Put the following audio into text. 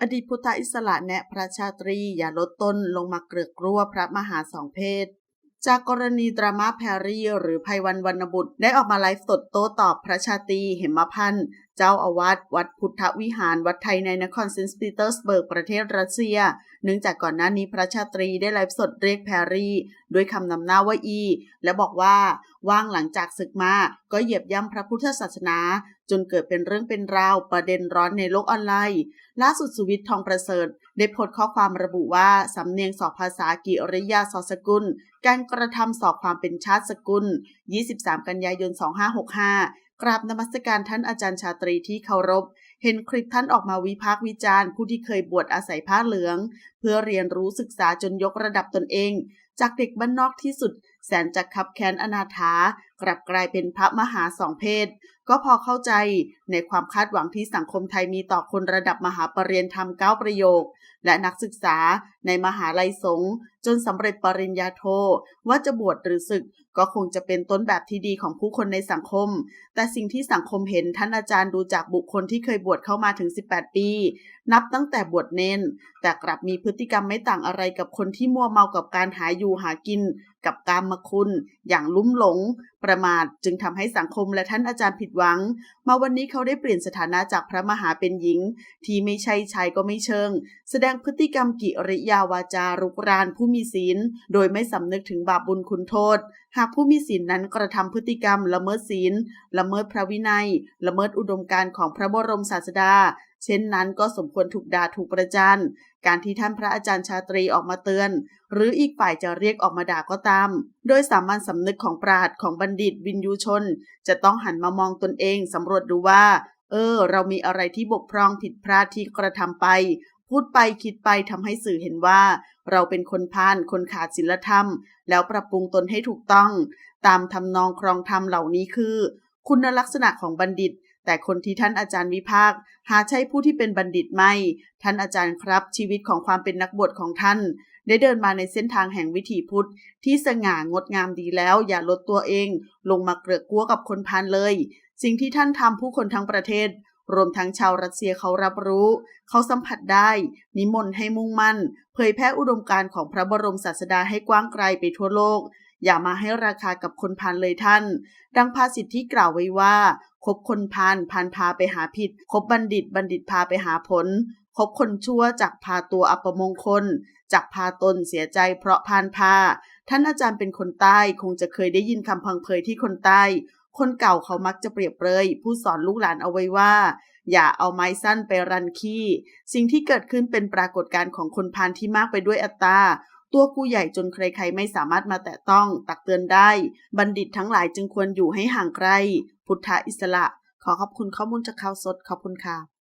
อดีตพุทธอิสระแนะพระชาตรีอย่าลดต้นลงมาเกลือกกลัวพระมหาสองเพศ จากกรณีดราม่าแพรรี่หรือภัยวันวรรณบุตรได้ออกมาไลฟ์สดโต้ตอบพระชาตรีเหมพันธ์ เจ้าอาวาสวัดพุทธวิหารวัดไทยในนครเซนต์ปีเตอร์สเบิร์กประเทศรัสเซีย เนื่องจากก่อนหน้านี้พระชาตรีได้ไลฟ์สดเรียกแพรรี่ด้วยคำนำหน้าว่าอี และบอกว่าว่างหลังจากศึกมา ก็เหยียบย่ำพระพุทธศาสนา จนเกิดเป็นเรื่องเป็นราวประเด็นร้อนในโลกออนไลน์ ล่าสุดสุวิทย์ทองประเสริฐ ได้โพสต์ข้อความระบุว่า สำเนียงสอบภาษากิริยาสอสกุล การกระทำสอบความเป็นชาติสกุล 23 กันยายน 2565 กราบนมัสการท่านอาจารย์ชาตรีที่เคารพ เห็นคลิปท่านออกมาวิพากษ์วิจารณ์ผู้ที่เคยบวชอาศัยผ้าเหลือง เพื่อเรียนรู้ศึกษาจนยกระดับตนเอง จากเด็กบ้านนอกที่สุดแสนจะขับแค้นอนาถากลับกลายเป็นพระมหาสองเพศ ก็พอเข้าใจในความคาดหวังที่สังคมไทยมีต่อคนระดับมหาปรริญญาธรรมเก้าประโยค และนักศึกษาในมหาลัยสงฆ์จนสำเร็จปริญญาโท ว่าจะบวชหรือศึก ก็คงจะเป็นต้นแบบที่ดีของผู้คนในสังคม แต่สิ่งที่สังคมเห็นท่านอาจารย์ดูจากบุคคลที่เคยบวชเข้ามาถึง 18 ปี นับตั้งแต่บวชเน้น แต่กลับมีพฤติกรรมไม่ต่างอะไรกับคนที่มัวเมากับการหาอยู่หากินกับกามคุณ อย่างลุ่มหลง ประมาทจึงทำให้สังคมและท่านอาจารย์ผิดหวัง มาวันนี้เขาได้เปลี่ยนสถานะจากพระมหาเป็นหญิง ที่ไม่ใช่ชายก็ไม่เชิง แสดงพฤติกรรมกิริยาวาจารุกรานผู้มีศีล โดยไม่สำนึกถึงบาปบุญคุณโทษ หากผู้มีศีลนั้นกระทำพฤติกรรมละเมิดศีล ละเมิดพระวินัย ละเมิดอุดมการณ์ของพระบรมศาสดา เช่นนั้นก็สมควรถูกด่าถูกประจานการที่ท่านพระอาจารย์ชาตรีออกมาเตือน หรืออีกฝ่ายจะเรียกออกมาด่าก็ตาม โดยสามัญสำนึกของปราดของบัณฑิตวินยูชน จะต้องหันมามองตนเองสำรวจดูว่า เออ เรามีอะไรที่บกพร่องผิดพลาดที่กระทำไป พูดไปคิดไปทำให้สื่อเห็นว่า เราเป็นคนพาลคนขาดศีลธรรม แล้วปรับปรุงตนให้ถูกต้อง ตามทำนองครองธรรมเหล่านี้คือ คุณลักษณะของบัณฑิต แต่คนที่ท่านอาจารย์วิพากษ์หาใช่ผู้ที่เป็นบัณฑิตไม่ ท่านอาจารย์ครับ ชีวิตของความเป็นนักบวชของท่าน ได้เดินมาในเส้นทางแห่งวิถีพุทธ ที่สง่างดงามดีแล้ว อย่าลดตัวเอง ลงมาเกลือกกลัวกับคนพาลเลย สิ่งที่ท่านทำผู้คนทั้งประเทศ รวมทั้งชาวรัสเซียเขารับรู้ เขาสัมผัสได้ นิมนต์ให้มุ่งมั่น เผยแพร่อุดมการณ์ของพระบรมศาสดาให้กว้างไกลไปทั่วโลก อย่ามาให้ราคากับคนพาลเลยท่าน ดังภาษิตที่กล่าวไว้ว่า คบคนพาลพาลพาไปหาผิด คบบัณฑิตบัณฑิตพาไปหาผล คบคนชั่วจากพาตัวอัปมงคลจากพาตนเสียใจเพราะพานพา ท่านอาจารย์เป็นคนใต้คงจะเคยได้ยินคำพังเพยที่คนใต้ คนเก่าเขามักจะเปรียบเปรยผู้สอนลูกหลานเอาไว้ว่าอย่าเอาไม้สั้นไปรันขี้ สิ่งที่เกิดขึ้นเป็นปรากฏการณ์ของคนพาลที่มากไปด้วยอัตตา ตัวกูใหญ่จนใครๆไม่สามารถมาแตะต้องตักเตือนได้ บัณฑิตทั้งหลายจึงควรอยู่ให้ห่างไกล พุทธอิสระ ขอขอบคุณข้อมูลจากข่าวสดขอบคุณค่ะ